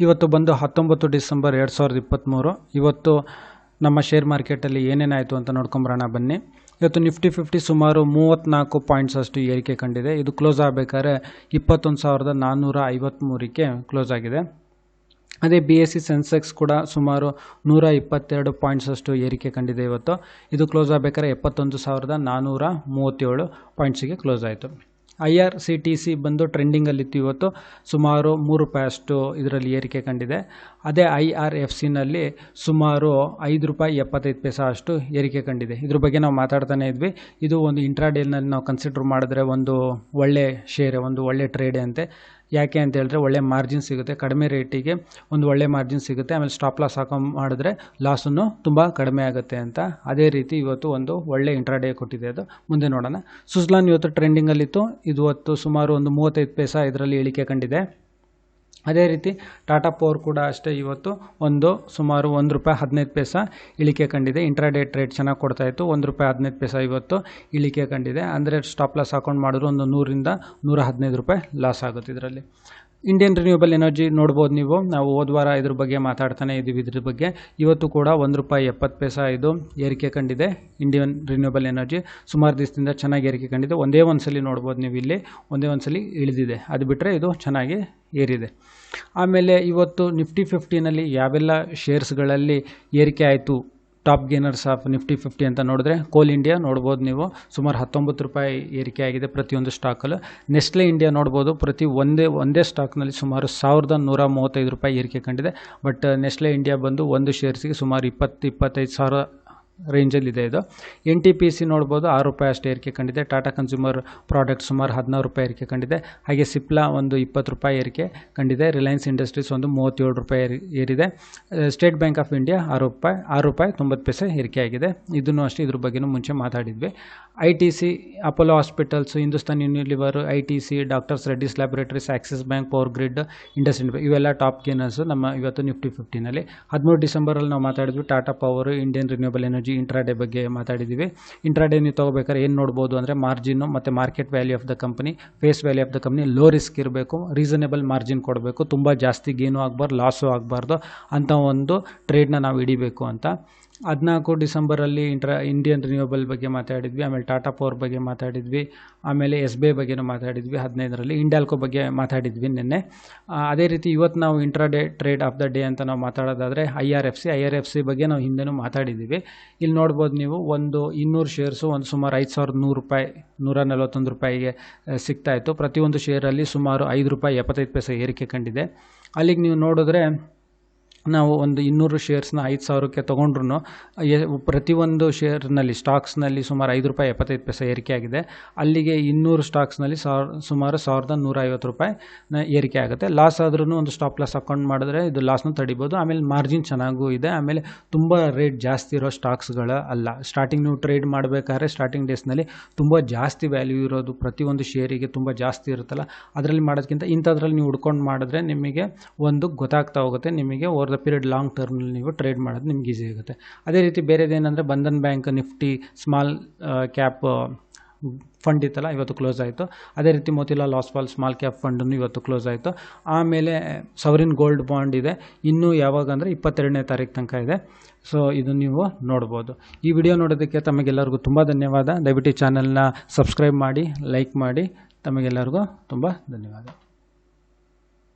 ಇವತ್ತು ಬಂದು ಹತ್ತೊಂಬತ್ತು ಡಿಸೆಂಬರ್ ಎರಡು ಸಾವಿರದ ಇಪ್ಪತ್ತ್ಮೂರು ಇವತ್ತು ನಮ್ಮ ಶೇರ್ ಮಾರ್ಕೆಟಲ್ಲಿ ಏನೇನಾಯಿತು ಅಂತ ನೋಡ್ಕೊಂಬರೋಣ ಬನ್ನಿ. ಇವತ್ತು ನಿಫ್ಟಿ ಫಿಫ್ಟಿ ಸುಮಾರು ಮೂವತ್ತ್ನಾಲ್ಕು ಪಾಯಿಂಟ್ಸ್ ಅಷ್ಟು ಏರಿಕೆ ಕಂಡಿದೆ. ಇದು ಕ್ಲೋಸ್ ಆಗಬೇಕಾದ್ರೆ ಇಪ್ಪತ್ತೊಂದು ಸಾವಿರದ ನಾನ್ನೂರ ಐವತ್ತ್ಮೂರಕ್ಕೆ ಕ್ಲೋಸ್ ಆಗಿದೆ. ಅದೇ ಬಿ ಎಸ್ ಸಿ ಸೆನ್ಸೆಕ್ಸ್ ಕೂಡ ಸುಮಾರು ನೂರ ಇಪ್ಪತ್ತೆರಡು ಪಾಯಿಂಟ್ಸ್ ಅಷ್ಟು ಏರಿಕೆ ಕಂಡಿದೆ ಇವತ್ತು. ಇದು ಕ್ಲೋಸ್ ಆಗಬೇಕಾದ್ರೆ ಎಪ್ಪತ್ತೊಂದು ಸಾವಿರದ ನಾನ್ನೂರ ಮೂವತ್ತೇಳು ಪಾಯಿಂಟ್ಸಿಗೆ ಕ್ಲೋಸ್ ಆಯಿತು. I R C T C ಬಂದು ಟ್ರೆಂಡಿಂಗಲ್ಲಿತ್ತು ಇವತ್ತು. ಸುಮಾರು ಮೂರು ರೂಪಾಯಿ ಅಷ್ಟು ಇದರಲ್ಲಿ ಏರಿಕೆ ಕಂಡಿದೆ. ಅದೇ ಐ ಆರ್ ಎಫ್ ಸಿನಲ್ಲಿ ಸುಮಾರು ಐದು ರೂಪಾಯಿ ಎಪ್ಪತ್ತೈದು ಪೈಸಾ ಅಷ್ಟು ಏರಿಕೆ ಕಂಡಿದೆ. ಇದ್ರ ಬಗ್ಗೆ ನಾವು ಮಾತಾಡ್ತಾನೆ ಇದ್ವಿ. ಇದು ಒಂದು ಇಂಟ್ರಾಡೇನಲ್ಲಿ ನಾವು ಕನ್ಸಿಡರ್ ಮಾಡಿದ್ರೆ ಒಂದು ಒಳ್ಳೆ ಶೇರ್ ಒಂದು ಒಳ್ಳೆ ಟ್ರೇಡೆ ಅಂತೆ. ಯಾಕೆ ಅಂತ ಹೇಳಿದ್ರೆ ಒಳ್ಳೆ ಮಾರ್ಜಿನ್ ಸಿಗುತ್ತೆ. ಕಡಿಮೆ ರೇಟಿಗೆ ಒಂದು ಒಳ್ಳೆ ಮಾರ್ಜಿನ್ ಸಿಗುತ್ತೆ. ಆಮೇಲೆ ಸ್ಟಾಪ್ ಲಾಸ್ ಹಾಕೋ ಮಾಡಿದ್ರೆ ಲಾಸನ್ನು ತುಂಬ ಕಡಿಮೆ ಆಗುತ್ತೆ ಅಂತ ಅದೇ ರೀತಿ ಇವತ್ತು ಒಂದು ಒಳ್ಳೆ ಇಂಟ್ರಾಡೇ ಕೊಟ್ಟಿದೆ ಅದು. ಮುಂದೆ ನೋಡೋಣ. ಸುಸ್ಲಾನ್ ಇವತ್ತು ಟ್ರೆಂಡಿಂಗಲ್ಲಿತ್ತು ಇದು ಹೊತ್ತು ಸುಮಾರು ಒಂದು ಮೂವತ್ತೈದು ಪೈಸಾ ಇದರಲ್ಲಿ ಇಳಿಕೆ ಕಂಡಿದೆ. ಅದೇ ರೀತಿ ಟಾಟಾ ಪವರ್ ಕೂಡ ಅಷ್ಟೇ ಇವತ್ತು ಒಂದು ಸುಮಾರು ಒಂದು ರೂಪಾಯಿ ಹದಿನೈದು ಪೈಸ ಇಳಿಕೆ ಕಂಡಿದೆ. ಇಂಟ್ರಾಡೇ ಟ್ರೇಡ್ ಚೆನ್ನಾಗಿ ಕೊಡ್ತಾ ಇತ್ತು. ಒಂದು ರೂಪಾಯಿ ಹದಿನೈದು ಪೈಸ ಇವತ್ತು ಇಳಿಕೆ ಕಂಡಿದೆ. ಅಂದರೆ ಸ್ಟಾಪ್ ಲಾಸ್ ಹಾಕೊಂಡು ಮಾಡಿದ್ರು ಒಂದು ನೂರಿಂದ ನೂರ ಹದಿನೈದು ರೂಪಾಯಿ ಲಾಸ್ ಆಗುತ್ತೆ ಇದರಲ್ಲಿ. ಇಂಡಿಯನ್ ರಿನ್ಯೂಬಲ್ ಎನರ್ಜಿ ನೋಡ್ಬೋದು ನೀವು. ನಾವು ಹೋದ ವಾರ ಇದ್ರ ಬಗ್ಗೆ ಮಾತಾಡ್ತಾನೆ ಇದ್ದೀವಿ. ಇದ್ರ ಬಗ್ಗೆ ಇವತ್ತು ಕೂಡ ಒಂದು ರೂಪಾಯಿ ಎಪ್ಪತ್ತು ಪೈಸ ಇದು ಏರಿಕೆ ಕಂಡಿದೆ ಇಂಡಿಯನ್ ರಿನ್ಯೂಬಲ್ ಎನರ್ಜಿ ಸುಮಾರು ದಿವಸದಿಂದ ಚೆನ್ನಾಗಿ ಏರಿಕೆ ಕಂಡಿದೆ. ಒಂದೇ ಒಂದು ಸಲ ನೋಡ್ಬೋದು ನೀವು ಇಲ್ಲಿ. ಒಂದೇ ಒಂದು ಸಲ ಇಳಿದಿದೆ. ಅದು ಬಿಟ್ಟರೆ ಇದು ಚೆನ್ನಾಗಿ ಏರಿದೆ. ಆಮೇಲೆ ಇವತ್ತು ನಿಫ್ಟಿ ಫಿಫ್ಟಿನಲ್ಲಿ ಯಾವೆಲ್ಲ ಶೇರ್ಸ್ಗಳಲ್ಲಿ ಏರಿಕೆ ಆಯಿತು? Top gainers of Nifty fifty ಅಂತ ನೋಡಿದ್ರೆ ಕೋಲ್ ಇಂಡಿಯಾ ನೋಡ್ಬೋದು ನೀವು. ಸುಮಾರು ಹತ್ತೊಂಬತ್ತು ರೂಪಾಯಿ ಏರಿಕೆ ಆಗಿದೆ ಪ್ರತಿಯೊಂದು ಸ್ಟಾಕಲ್ಲೂ. ನೆಸ್ಲೆ ಇಂಡಿಯಾ ನೋಡ್ಬೋದು ಪ್ರತಿ ಒಂದೇ ಒಂದೇ ಸ್ಟಾಕ್ನಲ್ಲಿ ಸುಮಾರು ಸಾವಿರದ ನೂರ ಮೂವತ್ತೈದು ರೂಪಾಯಿ ಏರಿಕೆ ಕಂಡಿದೆ. ಬಟ್ ನೆಸ್ಲೆ ಇಂಡಿಯಾ ಬಂದು ಒಂದು ಶೇರ್ಸಿಗೆ ಸುಮಾರು ಇಪ್ಪತ್ತು, ಇಪ್ಪತ್ತೈದು ಸಾವಿರ ರೇಂಜಲ್ಲಿದೆ ಇದು ಎನ್ ಟಿ ಪಿ ಸಿ ನೋಡ್ಬೋದು ಆರು ರೂಪಾಯಿ ಅಷ್ಟೇ ಏರಿಕೆ ಕಂಡಿದೆ. ಟಾಟಾ ಕನ್ಸ್ಯೂಮರ್ ಪ್ರಾಡಕ್ಟ್ ಸುಮಾರು ಹದಿನಾರು ರೂಪಾಯಿ ಏರಿಕೆ ಕಂಡಿದೆ. ಹಾಗೆ ಸಿಪ್ಲಾ ಒಂದು ಇಪ್ಪತ್ತು ರೂಪಾಯಿ ಏರಿಕೆ ಕಂಡಿದೆ. ರಿಲಯನ್ಸ್ ಇಂಡಸ್ಟ್ರೀಸ್ ಒಂದು ಮೂವತ್ತೇಳು ರೂಪಾಯಿ ಏರಿ, ಏರಿದೆ. ಸ್ಟೇಟ್ ಬ್ಯಾಂಕ್ ಆಫ್ ಇಂಡಿಯಾ ಆರು ರೂಪಾಯಿ ಆರು ರೂಪಾಯಿ ತೊಂಬತ್ತು ಪೈಸೆ ಏರಿಕೆ ಆಗಿದೆ. ಇದನ್ನು ಅಷ್ಟೇ ಇದ್ರ ಬಗ್ಗೆನೂ ಮುಂಚೆ ಮಾತಾಡಿದ್ವಿ. I T C Apollo hospitals Hindustan Unilever I T C doctor's Reddy's laboratories Axis bank power grid industry ಇವೆಲ್ಲ ಟಾಪ್ ಗೇನರ್ಸು ನಮ್ಮ ಇವತ್ತು ನಿಫ್ಟಿ ಫಿಫ್ಟಿನಲ್ಲಿ ಹದಿಮೂರು ಡಿಸೆಂಬರಲ್ಲಿ ನಾವು ಮಾತಾಡಿದ್ವಿ. Tata power Indian renewable energy intraday ಬಗ್ಗೆ ಮಾತಾಡಿದ್ದೀವಿ ಇಂಟ್ರಾಡೇ ನೀವು ತೊಗೋಬೇಕಾದ್ರೆ ಏನು ನೋಡ್ಬೋದು ಅಂದರೆ ಮಾರ್ಜಿನ್ನು ಮತ್ತು market value of the company face value of the company low risk ಇರಬೇಕು ರೀಸನೇಬಲ್ ಮಾರ್ಜಿನ್ ಕೊಡಬೇಕು. ತುಂಬ ಜಾಸ್ತಿ ಗೇನು ಆಗಬಾರ್ದು ಲಾಸು ಆಗಬಾರ್ದು ಅಂತ ಒಂದು ಟ್ರೇಡ್ನ ನಾವು ಹಿಡಿಬೇಕು ಅಂತ. ಹದಿನಾಲ್ಕು ಡಿಸೆಂಬರಲ್ಲಿ ಇಂಟ್ರ, ಇಂಡಿಯನ್ ರಿನ್ಯೂವಬಲ್ ಬಗ್ಗೆ ಮಾತಾಡಿದ್ವಿ, ಆಮೇಲೆ ಟಾಟಾ ಪವರ್ ಬಗ್ಗೆ ಮಾತಾಡಿದ್ವಿ, ಆಮೇಲೆ ಎಸ್ ಬಿ ಐ ಬಗ್ಗೆನೂ ಮಾತಾಡಿದ್ವಿ, ಹದಿನೈದರಲ್ಲಿ ಇಂಡಾಲ್ಕೋ ಬಗ್ಗೆ ಮಾತಾಡಿದ್ವಿ ನಿನ್ನೆ. ಅದೇ ರೀತಿ ಇವತ್ತು ನಾವು intraday trade of the day ಅಂತ ನಾವು ಮಾತಾಡೋದಾದರೆ I R F C, I R F C ಬಗ್ಗೆ ನಾವು ಹಿಂದೆನೂ ಮಾತಾಡಿದ್ದೀವಿ. ಇಲ್ಲಿ ನೋಡ್ಬೋದು ನೀವು ಒಂದು ಇನ್ನೂರು ಶೇರ್ಸು ಒಂದು ಸುಮಾರು ಐದು ಸಾವಿರದ ನೂರು ರೂಪಾಯಿ, ನೂರ ನಲ್ವತ್ತೊಂದು ರೂಪಾಯಿಗೆ ಸಿಗ್ತಾಯಿತ್ತು ಪ್ರತಿಯೊಂದು ಶೇರಲ್ಲಿ ಸುಮಾರು ಐದು ರೂಪಾಯಿ ಎಪ್ಪತ್ತೈದು ಪೈಸೆ ಏರಿಕೆ ಕಂಡಿದೆ. ಅಲ್ಲಿಗೆ ನೀವು ನೋಡಿದ್ರೆ ನಾವು ಒಂದು ಇನ್ನೂರು ಶೇರ್ಸ್ನ ಐದು ಸಾವಿರಕ್ಕೆ ತೊಗೊಂಡ್ರು ಪ್ರತಿಯೊಂದು ಶೇರ್ನಲ್ಲಿ ಸ್ಟಾಕ್ಸ್ನಲ್ಲಿ ಸುಮಾರು ಐದು ರೂಪಾಯಿ ಎಪ್ಪತ್ತೈದು ಪೈಸೆ ಏರಿಕೆ ಆಗಿದೆ. ಅಲ್ಲಿಗೆ ಇನ್ನೂರು ಸ್ಟಾಕ್ಸ್ನಲ್ಲಿ ಸಾವಿರ ಸುಮಾರು ಸಾವಿರದ ನೂರ ಐವತ್ತು ರೂಪಾಯಿ ಏರಿಕೆ ಆಗುತ್ತೆ. ಲಾಸ್ ಆದ್ರೂ ಒಂದು ಸ್ಟಾಪ್ ಲಾಸ್ ಅಕೌಂಟ್ ಮಾಡಿದ್ರೆ ಇದು ಲಾಸ್ನ ತಡಿಬೋದು. ಆಮೇಲೆ ಮಾರ್ಜಿನ್ ಚೆನ್ನಾಗೂ ಇದೆ. ಆಮೇಲೆ ತುಂಬ ರೇಟ್ ಜಾಸ್ತಿ ಇರೋ ಸ್ಟಾಕ್ಸ್ಗಳ ಅಲ್ಲ. ಸ್ಟಾರ್ಟಿಂಗ್ ನೀವು ಟ್ರೇಡ್ ಮಾಡಬೇಕಾದ್ರೆ ಸ್ಟಾರ್ಟಿಂಗ್ ಡೇಸ್ನಲ್ಲಿ ತುಂಬ ಜಾಸ್ತಿ ವ್ಯಾಲ್ಯೂ ಇರೋದು ಪ್ರತಿಯೊಂದು ಶೇರಿಗೆ ತುಂಬ ಜಾಸ್ತಿ ಇರುತ್ತಲ್ಲ. ಅದರಲ್ಲಿ ಮಾಡೋದಕ್ಕಿಂತ ಇಂಥದ್ರಲ್ಲಿ ನೀವು ಹುಡ್ಕೊಂಡು ಮಾಡಿದ್ರೆ ನಿಮಗೆ ಒಂದು ಗೊತ್ತಾಗ್ತಾ ಹೋಗುತ್ತೆ. ನಿಮಗೆ ಓವರ್ ಪೀರಿಯಡ್ ಲಾಂಗ್ ಟರ್ಮ್ನಲ್ಲಿ ನೀವು ಟ್ರೇಡ್ ಮಾಡೋದು ನಿಮ್ಗೆ ಈಸಿ ಆಗುತ್ತೆ. ಅದೇ ರೀತಿ ಬೇರೆದೇನೆಂದರೆ Bandhan bank Nifty small cap fund ಇತ್ತಲ್ಲ, ಇವತ್ತು ಕ್ಲೋಸ್ ಆಯಿತು. ಅದೇ ರೀತಿ ಮೋತಿಲಾಲ್ ಆಸ್ವಾಲ್ ಸ್ಮಾಲ್ ಕ್ಯಾಪ್ ಫಂಡನ್ನು ಇವತ್ತು ಕ್ಲೋಸ್ ಆಯಿತು. ಆಮೇಲೆ ಸವರಿನ್ ಗೋಲ್ಡ್ ಬಾಂಡ್ ಇದೆ. ಇನ್ನೂ ಯಾವಾಗ ಅಂದರೆ ಇಪ್ಪತ್ತೆರಡನೇ ತಾರೀಕು ತನಕ ಇದೆ. ಸೊ ಇದು ನೀವು ನೋಡ್ಬೋದು. ಈ ವಿಡಿಯೋ ನೋಡೋದಕ್ಕೆ ತಮಗೆಲ್ಲರಿಗೂ ತುಂಬ ಧನ್ಯವಾದ. ದಯವಿಟ್ಟು ಚಾನಲ್ನ ಸಬ್ಸ್ಕ್ರೈಬ್ ಮಾಡಿ ಲೈಕ್ ಮಾಡಿ. ತಮಗೆಲ್ಲರಿಗೂ ತುಂಬ ಧನ್ಯವಾದ.